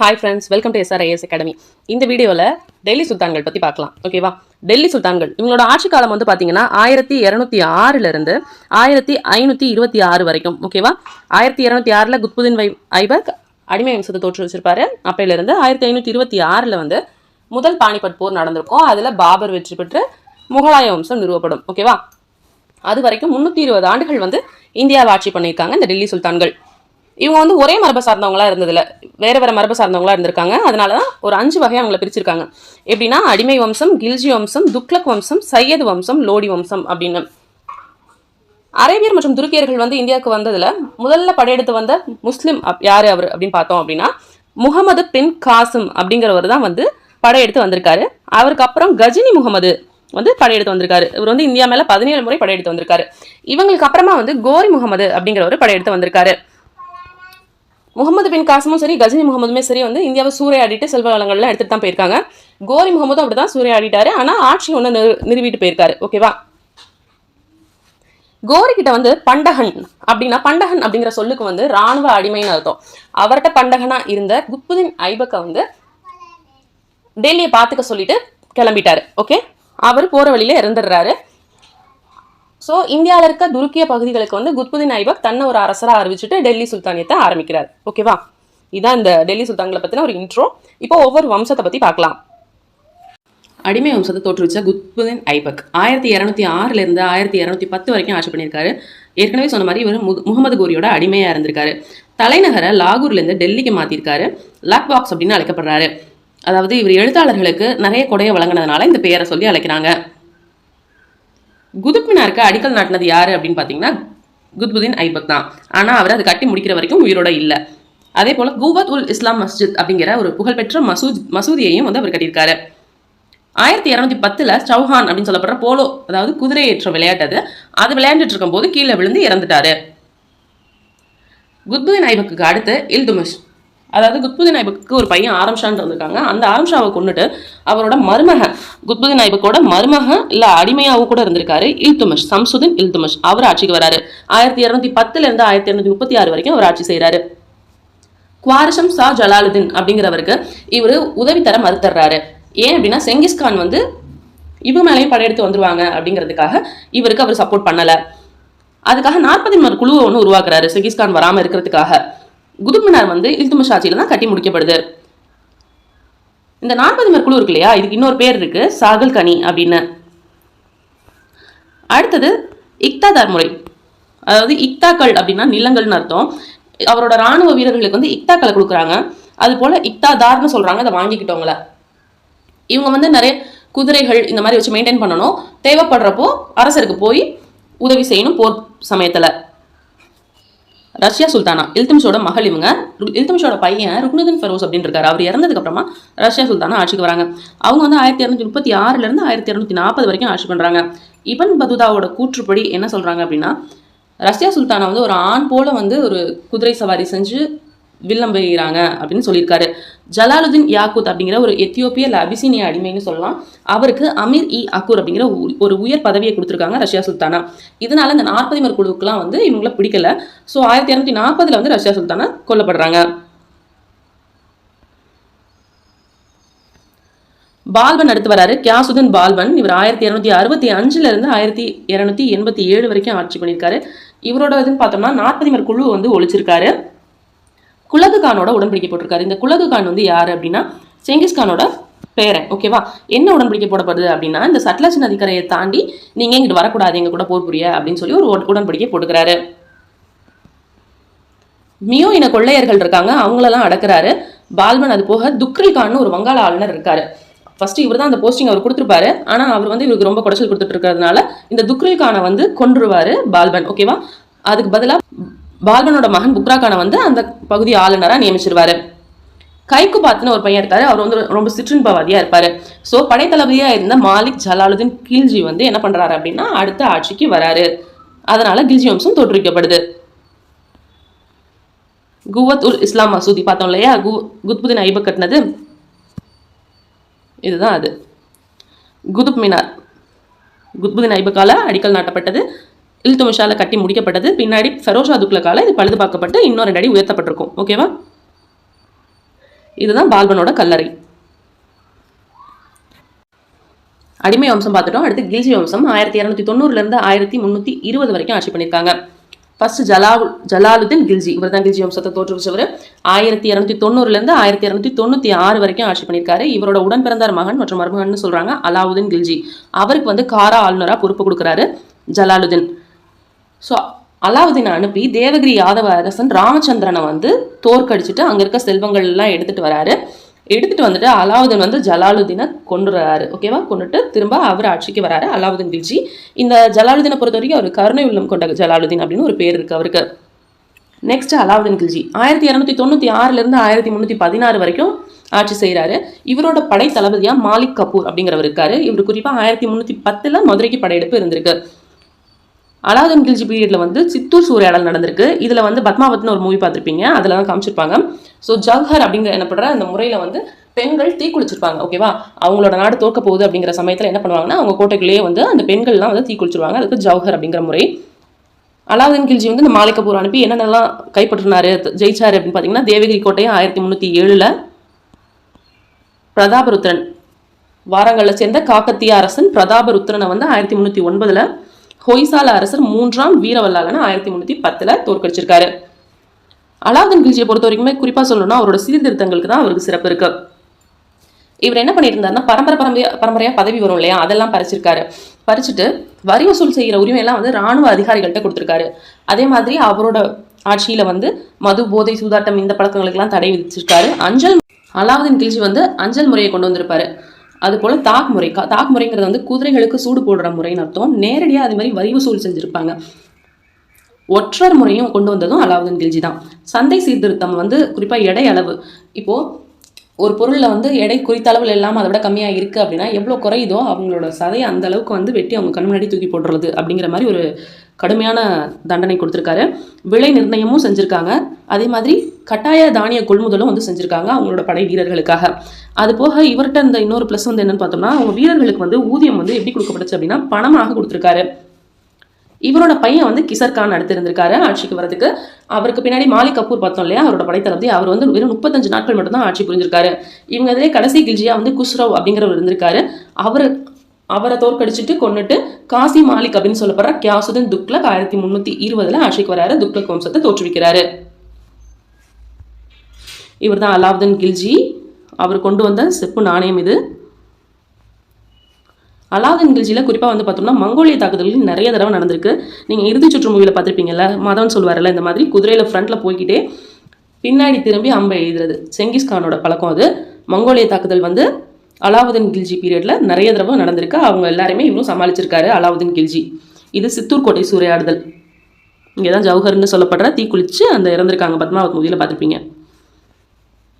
Hi friends welcome to SRIS academy இந்த வீடியோவில் டெல்லி சுல்தான்கள் பற்றி பார்க்கலாம். ஓகேவா டெல்லி சுல்தான்கள் இவங்களோட ஆட்சி காலம் வந்து பார்த்தீங்கன்னா ஆயிரத்தி இரநூத்தி ஆறிலிருந்து ஆயிரத்தி ஐநூற்றி இருபத்தி ஆறு வரைக்கும். ஓகேவா ஆயிரத்தி இரநூத்தி ஆறில் குத்புதீன் வை ஐபக் அடிமை வம்சத்தை தோற்று வச்சிருப்பாரு. அப்பையிலேருந்து ஆயிரத்தி ஐநூற்றி இருபத்தி ஆறில் வந்து முதல் பானிபட் போர் நடந்திருக்கும். அதில் பாபர் வெற்றி பெற்று முகலாய வம்சம் நிறுவப்படும். ஓகேவா அது வரைக்கும் முந்நூற்றி இருபது ஆண்டுகள் வந்து இந்தியாவை ஆட்சி பண்ணியிருக்காங்க இந்த டெல்லி சுல்தான்கள். இவங்க வந்து ஒரே மரபை சார்ந்தவங்களா இருந்ததில்ல. வேற வேற மரபை சார்ந்தவங்களா இருந்திருக்காங்க. அதனால தான் ஒரு அஞ்சு வகையை அவங்கள பிரிச்சிருக்காங்க. எப்படின்னா அடிமை வம்சம் கில்ஜி வம்சம் துக்லக் வம்சம் சையது வம்சம் லோடி வம்சம் அப்படின்னு. அரேபியர் மற்றும் துருக்கியர்கள் வந்து இந்தியாவுக்கு வந்ததுல முதல்ல படையெடுத்து வந்த முஸ்லீம் அப்- யாரு அவர் அப்படின்னு பார்த்தோம் அப்படின்னா முகமது பின் காசிம் அப்படிங்கிறவர் தான் வந்து படையெடுத்து வந்திருக்காரு. அவருக்கு அப்புறம் கஜினி முகமது வந்து படையெடுத்து வந்திருக்காரு. இவர் வந்து இந்தியா மேல பதினேழு முறை படையெடுத்து வந்திருக்காரு. இவங்களுக்கு அப்புறமா வந்து கோரி முகமது அப்படிங்கிறவர் படையெடுத்து வந்திருக்காரு. முகமது பின் காசமும் சரி கஜினி முகமதுமே சரி வந்து இந்தியாவை சூறையாடிட்டு செல்வ வளங்கள்லாம் எடுத்துட்டு தான் போயிருக்காங்க. கோரி முகமதும் அப்படிதான் சூறையாடிட்டாரு. ஆனா ஆட்சி ஒன்று நிறுவிட்டு போயிருக்காரு. ஓகேவா கோரி கிட்ட வந்து பண்டகன் அப்படின்னா பண்டகன் அப்படிங்கிற சொல்லுக்கு வந்து ராணுவ அடிமைன்னு அர்த்தம். அவர்கிட்ட பண்டகனா இருந்த குத்புதீன் ஐபக்கை வந்து டெல்லியை பார்த்துக்க சொல்லிட்டு கிளம்பிட்டாரு. ஓகே அவர் போற வழியில இறந்துடுறாரு. ஸோ இந்தியாவில் இருக்க துருக்கிய பகுதிகளுக்கு வந்து குத்புதீன் ஐபக் தன்னை ஒரு அரசராக அறிவிச்சுட்டு டெல்லி சுல்தானியத்தை ஆரம்பிக்கிறார். ஓகேவா இதான் இந்த டெல்லி சுல்தான்களை பற்றின ஒரு இன்ட்ரோ இப்போ ஒவ்வொரு வம்சத்தை பற்றி பார்க்கலாம். அடிமை வம்சத்தை தோற்றுவிச்ச குத்புதீன் ஐபக் ஆயிரத்தி இரநூத்தி ஆறுலேருந்து ஆயிரத்தி இரநூத்தி பத்து வரைக்கும் ஆட்சி பண்ணியிருக்காரு. ஏற்கனவே சொன்ன மாதிரி இவர் மு- முகமது கோரியோட அடிமையாக இருந்திருக்காரு. தலைநகரை லாகூர்லேருந்து டெல்லிக்கு மாற்றிருக்காரு லக் பாக்ஸ் அப்படின்னு அழைக்கப்படுறாரு. அதாவது இவர் எழுத்தாளர்களுக்கு நிறைய கொடையை வழங்கினதுனால இந்த பெயரை சொல்லி அழைக்கிறாங்க. குதுப்மினாருக்கு அடிக்கல் நாட்டினது யாரு அப்படின்னு பார்த்தீங்கன்னா குத்புதீன் ஐபக் தான். ஆனால் அவர் அதை கட்டி முடிக்கிற வரைக்கும் உயிரோட இல்லை. அதே போல் கூவத் உல் இஸ்லாம் மஸ்ஜித் அப்படிங்கிற ஒரு புகழ்பெற்ற மசூத் மசூதியையும் வந்து அவர் கட்டியிருக்காரு. ஆயிரத்தி இரநூத்தி பத்தில் சௌஹான் அப்படின்னு சொல்லப்படுற போலோ அதாவது குதிரை ஏற்ற விளையாட்டு அது. அது விளையாண்டுட்டு இருக்கும்போது கீழே விழுந்து இறந்துட்டாரு. குத்புதீன் ஐபக்குக்கு அடுத்து இல்துமிஷ். அதாவது குத்புதீன் ஐபக்கு ஒரு பையன் ஆரம்ஷான் இருந்திருக்காங்க. அந்த ஆரம்ஷாவை கொண்டுட்டு அவரோட மருமகன் குத்புதீன் ஐபக்கோட மருமகன் இல்ல அடிமையாவும் கூட இருந்திருக்காரு. இல்துமிஷ் சம்சுதீன் இல்துமிஷ் அவர் ஆட்சிக்கு வராரு. ஆயிரத்தி இரநூத்தி பத்துல இருந்து ஆயிரத்தி இரநூத்தி முப்பத்தி ஆறு வரைக்கும் அவர் ஆட்சி செய்றாரு. குவாரிஷம் சா ஜலாலுதீன் அப்படிங்கிறவருக்கு இவர் உதவி தர மறுத்துறாரு. ஏன் அப்படின்னா செங்கிஸ்கான் வந்து இவ மேலேயும் படையெடுத்து வந்துருவாங்க அப்படிங்கிறதுக்காக இவருக்கு அவர் சப்போர்ட் பண்ணல. அதுக்காக நாற்பத்தி மர் குழுவை ஒன்று உருவாக்குறாரு செங்கிஸ்கான் வராமல் இருக்கிறதுக்காக. குதுமினார் வந்து இல்துமிஷ் ஆட்சியில் தான் கட்டி முடிக்கப்படுது. இந்த நாற்பது மர் குழு இருக்கு இல்லையா? இதுக்கு இன்னொரு பேர் இருக்கு சாகல் கனி அப்படின்னு. அடுத்தது இக்தாதார் முறை. அதாவது இக்தாக்கள் அப்படின்னா நிலங்கள்னு அர்த்தம். அவரோட ராணுவ வீரர்களுக்கு வந்து இக்தாக்களை கொடுக்குறாங்க. அது போல இக்தாதார்னு சொல்றாங்க அதை வாங்கிக்கிட்டவங்கள. இவங்க வந்து நிறைய குதிரைகள் இந்த மாதிரி வச்சு மெயின்டைன் பண்ணணும். தேவைப்படுறப்போ அரசருக்கு போய் உதவி செய்யணும் போர் சமயத்தில். ரஷ்யா சுல்தானா இல்துமிஷோட மகள் இவங்க இல்துமிஷோட பையன் ருக்னுதீன் ஃபெரோஸ் அப்படின்னு இருக்காரு. அவர் இறந்ததுக்கு அப்புறமா ரஷ்யா சுல்தானா ஆட்சிக்கு வராங்க. அவங்க வந்து ஆயிரத்தி இரநூத்தி முப்பத்தி ஆறுல இருந்து ஆயிரத்தி இரநூத்தி நாற்பது வரைக்கும் ஆட்சி பண்றாங்க. இபன் பதுதாவோட கூற்றுப்படி என்ன சொல்றாங்க அப்படின்னா ரஷ்யா சுல்தானா வந்து ஒரு ஆண் போல வந்து ஒரு குதிரை சவாரி செஞ்சு வில்லம்பகிறாங்க அப்படின்னு சொல்லியிருக்காரு. ஜலாலுதீன் யாக்கூத் அப்படிங்கிற ஒரு எத்தியோப்பிய அபிசீனிய அடிமைன்னு சொல்லலாம். அவருக்கு அமீர் இ அக்கூர் அப்படிங்கிற ஒரு- ஒரு உயர் பதவியை கொடுத்துருக்காங்க ரஷ்யா சுல்தானா. இதனால இந்த நாற்பதிமர் குழுவுக்குலாம் வந்து இவங்கள பிடிக்கல. ஸோ ஆயிரத்தி இரநூத்தி நாற்பதுல வந்து ரஷ்யா சுல்தானா கொல்லப்படுறாங்க. பால்பன் அடுத்து வராரு. கியாசுதீன் பால்பன் இவர் ஆயிரத்தி இரநூத்தி அறுபத்தி அஞ்சுல இருந்து ஆயிரத்தி இரநூத்தி எண்பத்தி ஏழு வரைக்கும் ஆட்சி பண்ணியிருக்காரு. இவரோட இதுன்னு பார்த்தோம்னா நாற்பதிமர் குழு வந்து ஒழிச்சிருக்காரு. குலகு கானோட உடன்படிக்கை போட்டிருக்காரு. இந்த குலகு கான் வந்து யாரு அப்படின்னா செங்கிஸ்கானோட பேரன் ஓகேவா என்ன உடன்படிக்கை போடப்படுது அப்படின்னா இந்த சட்லஜ் நதிக்கரையை தாண்டி நீங்க இங்கிட்டு வரக்கூடாது எங்க கூட போர் புரிய அப்படின்னு சொல்லி ஒரு உடன்படிக்கை போட்டுக்கிறாரு. மியோ இன கொள்ளையர்கள் இருக்காங்க அவங்களெல்லாம் அடக்குறாரு. பால்மன் அது போக துக்ரில் கான்னு ஒரு வங்காள ஆளுநர் இருக்காரு. ஃபர்ஸ்ட் இவர் தான் அந்த போஸ்டிங் அவர் கொடுத்துருப்பாரு. ஆனா அவர் வந்து இவருக்கு ரொம்ப குடைச்சல் கொடுத்துட்டு இருக்கிறதுனால இந்த துக்ரில் கானை வந்து கொன்றுவாரு பால்பன் ஓகேவா அதுக்கு பதிலா பால்கனோட மகன் புக்ரா கானை வந்து அந்த பகுதி ஆளுநராக நியமிச்சிருவாரு. கைக்கு பார்த்துன்னு ஒரு பையன் இருக்காரு. அவர் வந்து ரொம்ப சிற்றின்பவாதியா இருப்பாரு. ஸோ படைத்தளபதியா இருந்த மாலிக் ஜலாலுதீன் கில்ஜி வந்து என்ன பண்றாரு அப்படின்னா அடுத்த ஆட்சிக்கு வராரு. அதனால கில்ஜி வம்சம் தோற்றுவிக்கப்படுது குவத் உல் இஸ்லாம் மசூதி பார்த்தோம் இல்லையா? கு குத்புதீன் ஐபக் கட்டினது. இதுதான் அது. குதுப் மினார். குத்புதீன் ஐபக்கால அடிக்கல் நாட்டப்பட்டது. இல்துமிஷால கட்டி முடிக்கப்பட்டது. பின்னாடி ஃபெரோஷா துக்லக்கால இது பழுது பார்க்கப்பட்டு இன்னொரு ரெண்டு அடி உயர்த்தப்பட்டிருக்கும். ஓகேவா இதுதான் பால்பனோட கல்லறை. அடிமை வம்சம் பார்த்துட்டோம். அடுத்து கில்ஜி வம்சம். ஆயிரத்தி இரநூத்தி தொண்ணூறுலேருந்து ஆயிரத்தி முந்நூற்றி இருபது வரைக்கும் ஆட்சி பண்ணியிருக்காங்க. ஃபர்ஸ்ட் ஜலால் ஜலாலுதீன் கில்ஜி இவர் தான் கில்ஜி வம்சத்தை தோற்றுவிச்சவர். ஆயிரத்தி இரநூத்தி தொண்ணூறுலேருந்து ஆயிரத்தி இரநூத்தி தொண்ணூற்றி ஆறு வரைக்கும் ஆட்சி பண்ணியிருக்காரு. இவரோட உடன் பிறந்தார் மகன் மற்றும் மருமகன் சொல்கிறாங்க அலாவுதீன் கில்ஜி அவருக்கு வந்து காரா ஆளுநராக பொறுப்பு கொடுக்குறாரு ஜலாலுதீன். ஸோ அலாவுதீனை அனுப்பி தேவகிரி யாதவ அரசன் ராமச்சந்திரனை வந்து தோற்கடிச்சிட்டு அங்கே இருக்க செல்வங்கள் எல்லாம் எடுத்துட்டு வராரு. எடுத்துட்டு வந்துட்டு அலாவுதீன் வந்து ஜலாலுதீனை கொண்டுறாரு ஓகேவா கொண்டுட்டு திரும்ப அவர் ஆட்சிக்கு வராரு அலாவுதீன் கில்ஜி இந்த ஜலாலுதீனை பொறுத்த வரைக்கும் அவர் கருணை உள்ளம் கொண்ட ஜலாலுதீன் அப்படின்னு ஒரு பேர் இருக்கு அவருக்கு. நெக்ஸ்ட் அலாவுதீன் கில்ஜி ஆயிரத்தி இரநூத்தி தொண்ணூற்றி ஆறுலேருந்து ஆயிரத்தி முந்நூற்றி பதினாறு வரைக்கும் ஆட்சி செய்கிறாரு இவரோட படை தளபதியாக மாலிக் கபூர் அப்படிங்கிறவர் இருக்காரு. இவர் குறிப்பாக ஆயிரத்தி முந்நூற்றி பத்தில் மதுரைக்கு படையெடுப்பு இருந்திருக்கு. அலாவுதீன் கில்ஜி பீரியடில் வந்து சித்தூர் சூறையாடல் நடந்திருக்கு. இதில் வந்து பத்மாவத்னு ஒரு மூவி பார்த்துருப்பீங்க. அதில் தான் காமிச்சிருப்பாங்க. ஸோ ஜவ்ஹர் அப்படிங்கிற என்னப்படுற அந்த முறையில் வந்து பெண்கள் தீக்குளிச்சிருப்பாங்க ஓகேவா அவங்களோட நாடு தோற்க போகுது அப்படிங்கிற சமயத்தில் என்ன பண்ணுவாங்கன்னா அவங்க கோட்டைக்குள்ளேயே வந்து அந்த பெண்கள்லாம் வந்து தீக்குளிச்சிருவாங்க அதுக்கு ஜவ்ஹர் அப்படிங்கிற முறை. அலாவுதீன் கில்ஜி வந்து இந்த மாலிகப்பூர் அனுப்பி என்னென்னலாம் கைப்பற்றினார் ஜெயிச்சாரு அப்படின்னு பார்த்தீங்கன்னா தேவகிரி கோட்டையை ஆயிரத்தி முந்நூற்றி ஏழில் பிரதாபருத்ரன் வாரங்களில் சேர்ந்த காக்கத்திய அரசன் பிரதாபருத்ரனை வந்து ஆயிரத்தி முந்நூற்றி ஒன்பதில் ஹொய்சால அரசர் மூன்றாம் வீரவல்லாளனை ஆயிரத்தி முந்நூற்றி பத்தில் தோற்கடிச்சிருக்காரு. அலாவுதீன் கில்ஜியை பொறுத்த வரைக்குமே குறிப்பாக சொல்லணும்னா அவரோட சீர்திருத்தங்களுக்கு தான் அவருக்கு சிறப்பு இருக்கு. இவர் என்ன பண்ணியிருந்தாருன்னா பரம்பரை பரம்பரையா பரம்பரையாக பதவி வரும் இல்லையா? அதெல்லாம் பறிச்சிருக்காரு. பறிச்சுட்டு வரி வசூல் செய்கிற உரிமையெல்லாம் வந்து ராணுவ அதிகாரிகள்கிட்ட கொடுத்துருக்காரு. அதே மாதிரி அவரோட ஆட்சியில் வந்து மது போதை சூதாட்டம் இந்த பழக்கங்களுக்கெல்லாம் தடை விதிச்சிருக்காரு. அஞ்சல் அலாவுதீன் கில்ஜி வந்து அஞ்சல் முறையை கொண்டு வந்திருப்பாரு. அது போல் தாக் முறை கா- தாக் முறைங்கிறது வந்து குதிரைகளுக்கு சூடு போடுற முறைன்னு அர்த்தம். நேரடியாக அது மாதிரி வரி வசூல் செஞ்சுருப்பாங்க. ஒற்றர் முறையும் கொண்டு வந்ததும் அலாவுதீன் கில்ஜி தான். சந்தை சீர்திருத்தம் வந்து குறிப்பாக எடை அளவு. இப்போது ஒரு பொருளில் வந்து எடை குறித்த அளவில் இல்லாமல் அதை விட கம்மியாக இருக்குது அப்படின்னா எவ்வளோ குறையுதோ அவங்களோட சதையை அந்த அளவுக்கு வந்து வெட்டி அவங்க கண் முன்னாடி தூக்கி போடுறது அப்படிங்கிற மாதிரி ஒரு கடுமையான தண்டனை கொடுத்துருக்காரு. விலை நிர்ணயமும் செஞ்சுருக்காங்க. அதே மாதிரி கட்டாய தானிய கொள்முதலும் வந்து செஞ்சுருக்காங்க அவங்களோட படை வீரர்களுக்காக. அது போக இவர்கிட்ட இந்த இன்னொரு ப்ளஸ் வந்து என்னென்னு பார்த்தோம்னா அவங்க வீரர்களுக்கு வந்து ஊதியம் வந்து எப்படி கொடுக்கப்பட்டுச்சு அப்படின்னா பணமாக கொடுத்துருக்காரு. இவரோட பையன் வந்து கிசர் கான் அடுத்து இருந்திருக்காரு ஆட்சிக்கு வரதுக்கு அவருக்கு பின்னாடி மாலிக் கபூர் பார்த்தோம் இல்லையா? அவரோட படைத்தளபதி. அவர் வந்து வெறும் முப்பத்தஞ்சு நாட்கள் மட்டும்தான் ஆட்சி புரிஞ்சிருக்காரு. இவங்க இதிலே கடைசி கில்ஜியா வந்து குஸ்ரவ் அப்படிங்கிறவர் இருந்திருக்காரு. அவர் அவரை தோற்கடிச்சிட்டு கொண்டுட்டு காசி மாலிக் அப்படின்னு சொல்லப்படுற கியாசுதீன் துக்லக் ஆயிரத்தி முந்நூற்றி இருபதுல ஆட்சிக்கு வராரு. துக்லக் வம்சத்தை தோற்றுவிக்கிறாரு. இவர் தான் அலாவுதீன் கில்ஜி. அவர் கொண்டு வந்த செப்பு நாணயம் இது. அலாவுதீன் கில்ஜியில் குறிப்பாக வந்து பார்த்தோம்னா மங்கோலிய தாக்குதல்கள் நிறைய தடவை நடந்திருக்கு. நீங்கள் இறுதி சுற்று மூவியில் பார்த்துருப்பீங்கல்ல மதம்னு சொல்லுவார்ல இந்த மாதிரி குதிரையில் ஃப்ரண்ட்டில் போய்கிட்டே பின்னாடி திரும்பி அம்பை எழுதுறது செங்கிஸ்கானோட பழக்கம் அது. மங்கோலிய தாக்குதல் வந்து அலாவுதீன் கில்ஜி பீரியடில் நிறைய தடவை நடந்திருக்கு. அவங்க எல்லாருமே இவரும் சமாளிச்சிருக்காரு அலாவுதீன் கில்ஜி. இது சித்தூர் கோட்டை சூறையாடுதல். இங்கே தான் ஜவஹர்னு சொல்லப்படுற தீக்குளிச்சு அந்த இறந்துருக்காங்க. பத்மாவத் மூவியில் பார்த்துருப்பீங்க.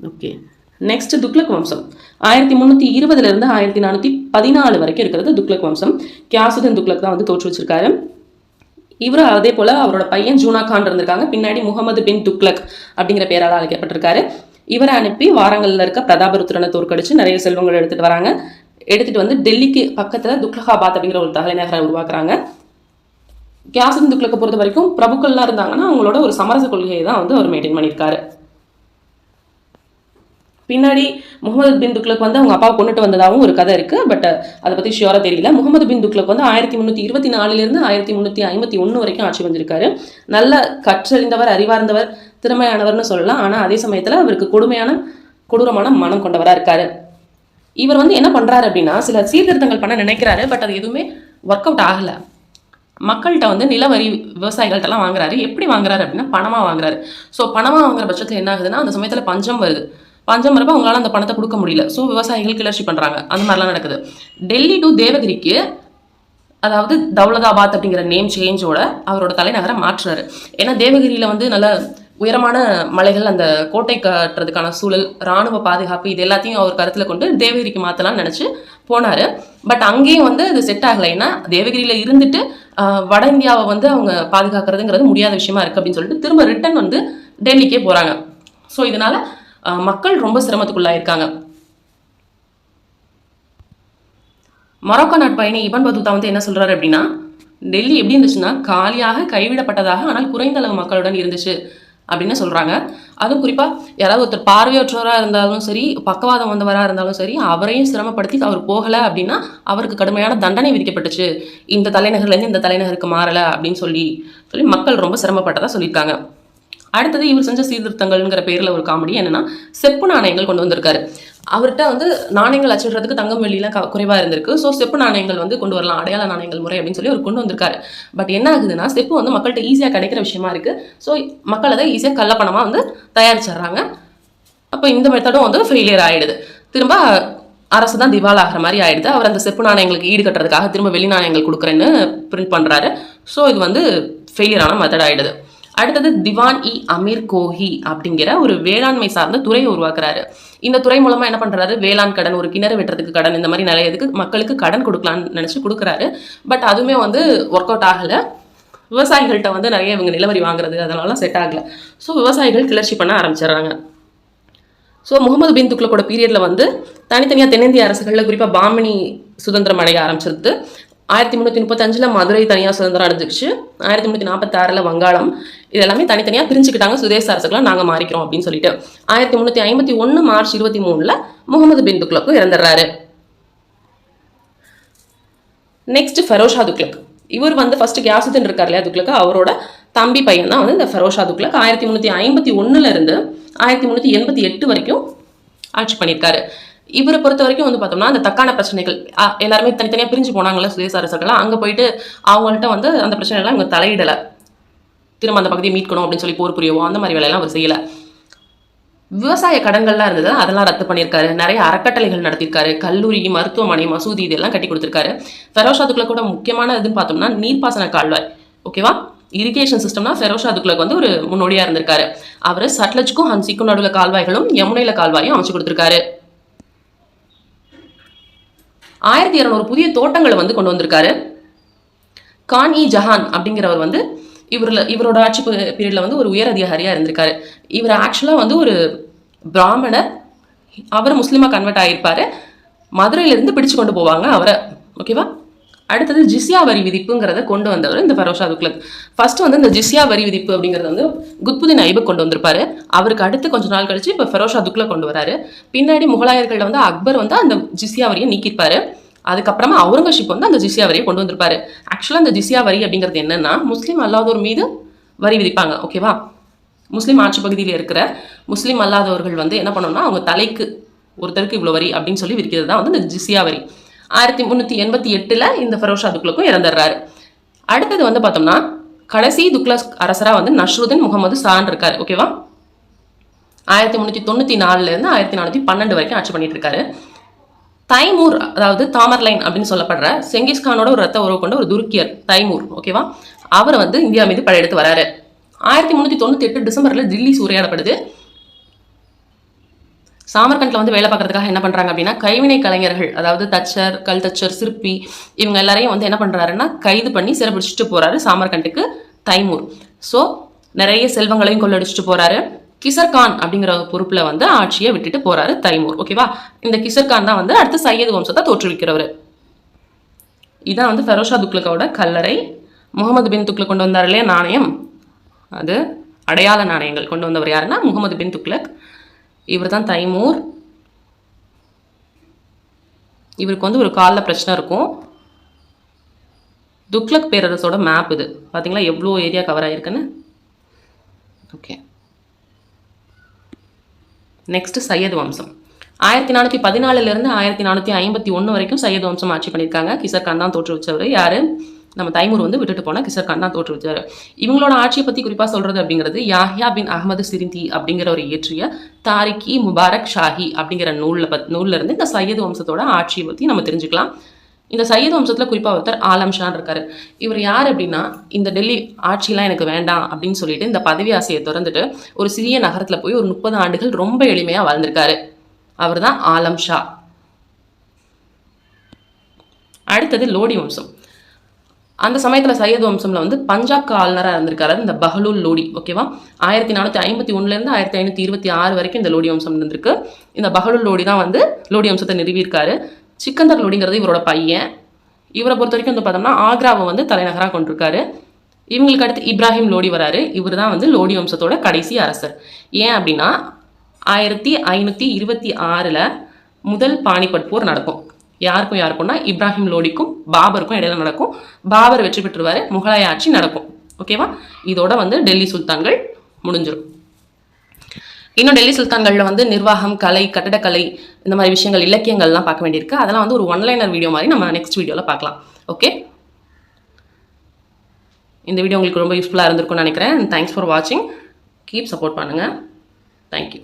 ஓகே நெக்ஸ்ட் துக்ளக் வம்சம். ஆயிரத்தி முந்நூற்றி இருபதுலேருந்து ஆயிரத்தி நானூற்றி பதினாலு வரைக்கும் இருக்கிறது துக்ளக் வம்சம். கியாசுதீன் துக்ளக் தான் வந்து தோற்று வச்சிருக்காரு. இவர் அதே போல் அவரோட பையன் ஜூனா கான் இருந்திருக்காங்க. பின்னாடி முகமது பின் துக்லக் அப்படிங்கிற பேரால் அழைக்கப்பட்டிருக்காரு. இவரை அனுப்பி வாரங்களில் இருக்க பிரதாபருத்திரனை தோற்கடிச்சு நிறைய செல்வங்கள் எடுத்துகிட்டு வராங்க. எடுத்துகிட்டு வந்து டெல்லிக்கு பக்கத்தில் துக்லகாபாத் அப்படிங்கிற ஒரு தலைநகரை உருவாக்குறாங்க. கியாசன் துக்லக்கை பொறுத்த வரைக்கும் பிரபுக்கள்லாம் இருந்தாங்கன்னா அவங்களோட ஒரு சமரச கொள்கையை தான் வந்து அவர் மெயின்டைன் பண்ணியிருக்காரு. பின்னாடி முகமது பின் துக்லக் வந்து அவங்க அப்பாவை கொண்டுட்டு வந்ததாகவும் ஒரு கதை இருக்குது பட் அதை பற்றி ஷியோராக தெரியல. முகமது பின் துக்லக் வந்து ஆயிரத்தி முந்நூற்றி இருபத்தி நாலுலேருந்து ஆயிரத்தி முந்நூற்றி ஐம்பத்தி ஒன்று வரைக்கும் ஆட்சி வந்திருக்காரு நல்ல கற்றறிந்தவர் அறிவார்ந்தவர் திறமையானவர்னு சொல்லலாம். ஆனால் அதே சமயத்தில் அவருக்கு கொடுமையான கொடூரமான மனம் கொண்டவராக இருக்காரு. இவர் வந்து என்ன பண்ணுறாரு அப்படின்னா சில சீர்திருத்தங்கள் பண்ண நினைக்கிறாரு பட் அது எதுவுமே ஒர்க் அவுட் ஆகலை. மக்கள்கிட்ட வந்து நிலவரி விவசாயிகள்கிட்டலாம் வாங்குறாரு. எப்படி வாங்குறாரு அப்படின்னா பணமாக வாங்குறாரு. ஸோ பணமாக வாங்குற பட்சத்தில் என்ன ஆகுதுன்னா அந்த சமயத்தில் பஞ்சம் வருது. பஞ்சம் வரப்போ அவங்களால அந்த பணத்தை கொடுக்க முடியல. ஸோ விவசாயிகள் கிளர்ச்சி பண்ணுறாங்க அந்த மாதிரிலாம் நடக்குது. டெல்லி டு தேவகிரிக்கு அதாவது தௌலதாபாத் அப்படிங்கிற நேம் சேஞ்சோட அவரோட தலைநகரை மாற்றுறாரு. ஏன்னா தேவகிரியில் வந்து நல்ல உயரமான மலைகள் அந்த கோட்டை கட்டுறதுக்கான சூழல் ராணுவ பாதுகாப்பு இது எல்லாத்தையும் அவர் கருத்தில் கொண்டு தேவகிரிக்கு மாற்றலாம்னு நினச்சி போனார். பட் அங்கேயும் வந்து இது செட் ஆகலைன்னா தேவகிரியில் இருந்துட்டு வட இந்தியாவை வந்து அவங்க பாதுகாக்கிறதுங்கிறது முடியாத விஷயமா இருக்குது அப்படின்னு சொல்லிட்டு திரும்ப ரிட்டன் வந்து டெல்லிக்கே போகிறாங்க ஸோ இதனால் மக்கள் ரொம்ப சிரமத்துக்குள்ளாயிருக்காங்க. மொரோக்கோ நாட்டு பயணி இபன் வந்து என்ன சொல்கிறாரு அப்படின்னா டெல்லி எப்படி இருந்துச்சுன்னா காலியாக கைவிடப்பட்டதாக ஆனால் குறைந்த அளவு மக்களுடன் இருந்துச்சு. அப்படின்னு சொல்கிறாங்க அதுவும் குறிப்பாக யாராவது ஒருத்தர் பார்வையற்றவராக இருந்தாலும் சரி பக்கவாதம் வந்தவராக இருந்தாலும் சரி அவரையும் சிரமப்படுத்தி அவர் போகலை அப்படின்னா அவருக்கு கடுமையான தண்டனை விதிக்கப்பட்டுச்சு. இந்த தலைநகர்லேருந்து இந்த தலைநகருக்கு மாறலை அப்படின்னு சொல்லி சொல்லி மக்கள் ரொம்ப சிரமப்பட்டதாக சொல்லியிருக்காங்க. அடுத்தது இவர் செஞ்ச சீர்திருத்தங்கள்ங்கிற பேரில் ஒரு காமெடி என்னென்னா செப்பு நாணயங்கள் கொண்டு வந்திருக்காரு. அவர்கிட்ட வந்து நாணயங்கள் அச்சிடுறதுக்கு தங்கம் வெள்ளிலாம் க- இருந்திருக்கு. ஸோ செப்பு நாணயங்கள் வந்து கொண்டு வரலாம். அடையாள நாணயங்கள் முறை அப்படின்னு சொல்லி அவர் கொண்டு வந்திருக்காரு. பட் என்ன ஆகுதுன்னா செப்பு வந்து மக்கள்கிட்ட ஈஸியாக கிடைக்கிற விஷயமா இருக்கு. ஸோ மக்கள் அதை ஈஸியாக கள்ளப்பணமாக வந்து தயாரிச்சிடுறாங்க. அப்போ இந்த மெத்தடும் வந்து ஃபெயிலியர் ஆகிடுது திரும்ப அரசு தான் திவால் ஆகிற மாதிரி ஆயிடுது. அவர் அந்த செப்பு நாணயங்களுக்கு ஈடு கட்டுறதுக்காக திரும்ப வெளி நாணயங்கள் கொடுக்குறேன்னு பிரிண்ட் பண்ணுறாரு ஸோ இது வந்து ஃபெயிலியரான மெத்தட் ஆகிடுது அடுத்தது திவான் இ அமீர் கோஹி அப்படிங்கிற ஒரு வேளாண்மை சார்ந்த துறையை உருவாக்குறாரு. இந்த துறை மூலமா என்ன பண்றாரு? வேளாண் கடன் ஒரு கிணறு வெட்டுறதுக்கு கடன் இந்த மாதிரி நிறைய இதுக்கு மக்களுக்கு கடன் கொடுக்கலாம்னு நினைச்சு கொடுக்குறாரு. பட் அதுவுமே வந்து ஒர்க் அவுட் ஆகல. விவசாயிகள்கிட்ட வந்து நிறைய இவங்க நிலவரி வாங்குறது அதனால செட் ஆகல. ஸோ விவசாயிகள் கிளர்ச்சி பண்ண ஆரம்பிச்சிடுறாங்க. ஸோ முகமது பின் துக்ளக்கோட பீரியடில் வந்து தனித்தனியாக தென்னிந்திய அரசுகளில் குறிப்பாக பாமினி சுதந்திரம் அடைய ஆரம்பிச்சிருது. ஆயிரத்தி முந்நூற்றி முப்பத்தஞ்சில் மதுரை தனியாக சுதந்திரம் அடைஞ்சிச்சு ஆயிரத்தி முந்நூற்றி நாற்பத்தாறில் வங்காளம். இது எல்லாமே தனித்தனியாக பிரிஞ்சுக்கிட்டாங்க சுதேச அரசுக்கெல்லாம் நாங்கள் மாறிக்கிறோம் அப்படின்னு சொல்லிட்டு. ஆயிரத்தி முந்நூற்றி ஐம்பத்தி ஒன்று மார்ச் இருபத்தி மூணில் முகமது பின் துக்ளக்கு இறந்துடுறாரு. நெக்ஸ்ட் ஃபெரோஷா துக்ளக். இவர் வந்து ஃபர்ஸ்ட் கியாசுதன் இருக்கார் இல்லையா துக்ளக்? அவரோட தம்பி பையன் தான் வந்து இந்த ஃபரோஷா துக்ளக். ஆயிரத்தி முந்நூற்றி ஐம்பத்தி ஒன்றுலேருந்து ஆயிரத்தி முந்நூற்றி எண்பத்தி எட்டு வரைக்கும் ஆட்சி பண்ணியிருக்காரு. இவரை பொறுத்த வரைக்கும் வந்து பார்த்தோம்னா அந்த தக்கான பிரச்சனைகள் எல்லாருமே தனித்தனியாக பிரிஞ்சு போனாங்களே சுதேச அரசர்கள்லாம் அங்கே போயிட்டு அவங்கள்ட்ட வந்து அந்த பிரச்சனைலாம் இவங்க தலையிடலை. திரும்ப அந்த பகுதியை மீட்கணும் அப்படின்னு சொல்லி போர் புரியவோ அந்த மாதிரி வேலையெல்லாம் அவர் செய்யலை. விவசாய கடன்கள்லாம் இருந்தது அதெல்லாம் ரத்து பண்ணியிருக்காரு. நிறைய அறக்கட்டளைகள் நடத்தியிருக்காரு. கல்லூரி மருத்துவமனை மசூதி இதெல்லாம் கட்டி கொடுத்துருக்காரு. ஃபெரோஷா துக்ளக் கூட முக்கியமான இதுன்னு பார்த்தோம்னா நீர்ப்பாசன கால்வாய். ஓகேவா? இரிகேஷன் சிஸ்டம்னா ஃபெரோஷா துக்ளக் வந்து ஒரு முன்னோடியாக இருந்திருக்காரு. அவர் சட்லஜ்க்கும் ஹன்சிக்கும் நடுவில் கால்வாய்களும் யமுனையில கால்வாயும் அமைச்சு கொடுத்துருக்காரு. ஆயிரத்தி இரநூறு புதிய தோட்டங்களை வந்து கொண்டு வந்திருக்காரு. கான் இ ஜஹான் அப்படிங்கிறவர் வந்து இவரில் இவரோட ஆட்சி பீரியடில் வந்து ஒரு உயர் அதிகாரியாக இருந்திருக்காரு. இவர் ஆக்சுவலாக வந்து ஒரு பிராமணர் அவர் முஸ்லீமாக கன்வெர்ட் ஆகியிருப்பார் மதுரையிலேருந்து பிடிச்சு கொண்டு போவாங்க அவரை. ஓகேவா அடுத்தது ஜிஸ்யா வரி விதிப்புங்கிறத கொண்டு வந்தவர் இந்த ஃபரோஷா துக்ளக். ஃபர்ஸ்ட் வந்து இந்த ஜிஸ்யா வரி விதிப்பு அப்படிங்கிறது வந்து குத்புதீன் ஐபக் கொண்டு வந்திருப்பாரு. அவருக்கு அடுத்து கொஞ்ச நாள் கழிச்சு இப்போ ஃபெரோஷா துக்ளக் கொண்டு வராரு. பின்னாடி முகலாயர்கள் வந்து அக்பர் வந்து அந்த ஜிஸ்யா வரியை நீக்கிப்பாரு அதுக்கப்புறமா அவுரங்கசீப் வந்து அந்த ஜிஸ்யா வரியை கொண்டு வந்திருப்பாரு. ஆக்சுவலாக அந்த ஜிஸ்யா வரி அப்படிங்கிறது என்னன்னா முஸ்லீம் அல்லாதோர் மீது வரி விதிப்பாங்க ஓகேவா முஸ்லீம் ஆட்சி பகுதியில் இருக்கிற முஸ்லீம் அல்லாதவர்கள் வந்து என்ன பண்ணணும்னா அவங்க தலைக்கு ஒருத்தருக்கு இவ்வளோ வரி அப்படின்னு சொல்லி விற்கிறது தான் வந்து இந்த ஜிஸ்யா வரி. ஆயிரத்தி முந்நூற்றி எண்பத்தி எட்டில் இந்த ஃபெரோஷா துக்ளக்கும் இறந்துடுறாரு. அடுத்தது வந்து பார்த்தோம்னா கடைசி துக்ளஸ் அரசராக வந்து நஷ்ருதீன் முகமது சான் இருக்கார். ஓகேவா ஆயிரத்தி முந்நூற்றி தொண்ணூற்றி நாலுலேருந்து ஆயிரத்தி நானூற்றி பன்னெண்டு வரைக்கும் ஆட்சி பண்ணிட்டு இருக்காரு தைமூர் அதாவது தாமர்லைன் அப்படின்னு சொல்லப்படுற செங்கிஸ்கானோட ஒரு ரத்த உறவு கொண்ட ஒரு துருக்கியர் தைமூர். ஓகேவா அவர் வந்து இந்தியா மீது படையெடுத்து வராரு. ஆயிரத்தி முந்நூற்றி தொண்ணூற்றி எட்டு டிசம்பரில் தில்லி சூறையாடப்படுது. சாமர்கண்டில் வந்து வேலை பார்க்கறதுக்காக என்ன பண்ணுறாங்க அப்படின்னா கைவினை கலைஞர்கள் அதாவது தச்சர் கல் தச்சர் சிற்பி இவங்க எல்லாரையும் வந்து என்ன பண்ணுறாருன்னா கைது பண்ணி சிறப்பிடிச்சிட்டு போகிறாரு சாமர்கண்டுக்கு தைமூர். ஸோ நிறைய செல்வங்களையும் கொள்ளடிச்சிட்டு போகிறாரு கிசர்கான் அப்படிங்கிற பொறுப்பில் வந்து ஆட்சியை விட்டுட்டு போகிறாரு தைமூர். ஓகேவா இந்த கிசர்கான் தான் வந்து அடுத்து சையது வம்சத்தை தோற்றுவிக்கிறவர். இதான் வந்து ஃபெரோஷா துக்ளக்கோட கல்லறை. முகமது பின் துக்ளக் கொண்டு வந்தார் இல்லையா நாணயம்? அது அடையாள நாணயங்கள் கொண்டு வந்தவர் யாருன்னா முகமது பின் துக்ளக். இவர் தான் தைமூர். இவருக்கு வந்து ஒரு காலில் பிரச்சனை இருக்கும். துக்லக் பேரரசோட மேப் இது. பார்த்தீங்களா எவ்வளோ ஏரியா கவர் ஆகிருக்குன்னு ஓகே நெக்ஸ்ட் சையது வம்சம். ஆயிரத்தி நானூற்றி பதினாலுலேருந்து ஆயிரத்தி நானூற்றி ஐம்பத்தி ஒன்று வரைக்கும் சையது வம்சம் ஆட்சி பண்ணியிருக்காங்க. கிசர்கான் தான் தோற்றுவிச்சவர் யார்? நம்ம தைமூர் வந்து விட்டுட்டு போன கிசர்கான் தான் தோற்றுவிச்சார் இவங்களோட ஆட்சியை பற்றி குறிப்பாக சொல்கிறது அப்படிங்கிறது யாஹியா பின் அகமது சிரிந்தி அப்படிங்கிற ஒரு இயற்றிய தாரிக்கி முபாரக் ஷாஹி அப்படிங்கிற நூலில் பத் நூலிருந்து இந்த சையது வம்சத்தோட ஆட்சியை பற்றி நம்ம தெரிஞ்சுக்கலாம். இந்த சையது வம்சத்தில் குறிப்பாக ஒருத்தர் ஆலம் ஷான் இருக்கார். இவர் யார் அப்படின்னா இந்த டெல்லி ஆட்சியெலாம் எனக்கு வேண்டாம் அப்படின்னு சொல்லிட்டு இந்த பதவி ஆசையை திறந்துட்டு ஒரு சிறிய நகரத்தில் போய் ஒரு முப்பது ஆண்டுகள் ரொம்ப எளிமையாக வாழ்ந்திருக்காரு. அவர் தான் ஆலம் ஷா. அடுத்தது லோடி வம்சம். அந்த சமயத்தில் சையத் வம்சம்ல வந்து பஞ்சாப் ஆளுநராக இருந்திருக்காரு இந்த பஹலூல் லோடி ஓகேவா ஆயிரத்தி நானூற்றி ஐம்பத்தி ஒன்றுலேருந்து ஆயிரத்தி ஐநூற்றி இருபத்தி ஆறு வரைக்கும் இந்த லோடி வம்சம் இருந்திருக்கு. இந்த பஹலூல் லோடி தான் வந்து லோடி வம்சத்தை நிறுவியிருக்காரு. சிக்கந்தர் லோடிங்கிறது இவரோட பையன். இவரை பொறுத்த வரைக்கும் வந்து பார்த்தோம்னா ஆக்ராவை வந்து தலைநகராக கொண்டிருக்காரு. இவங்களுக்கு அடுத்து இப்ராஹிம் லோடி வராரு. இவர் தான் வந்து லோடி வம்சத்தோட கடைசி அரசர். ஏன் அப்படின்னா ஆயிரத்தி ஐநூற்றி இருபத்தி ஆறில் முதல் பானிபட் போர் நடக்கும். யாருக்கும் யாருக்கும்னா இப்ராஹிம் லோடிக்கும் பாபருக்கும் இடையில நடக்கும். பாபர் வெற்றி பெற்றுவார் முகலாய ஆட்சி நடக்கும். ஓகேவா இதோட வந்து டெல்லி சுல்தான்கள் முடிஞ்சிடும் இன்னும் டெல்லி சுல்தான்களில் வந்து நிர்வாகம் கலை கட்டடக்கலை இந்த மாதிரி விஷயங்கள் இலக்கியங்கள்லாம் பார்க்க வேண்டியிருக்கு. அதெல்லாம் வந்து ஒரு ஒன்லைனர் வீடியோ மாதிரி நம்ம நெக்ஸ்ட் வீடியோவில் பார்க்கலாம். ஓகே இந்த வீடியோ உங்களுக்கு ரொம்ப யூஸ்ஃபுல்லாக இருந்திருக்கும்னு நினைக்கிறேன். தேங்க்ஸ் ஃபார் வாட்சிங் கீப் சப்போர்ட் பண்ணுங்கள் தேங்க்யூ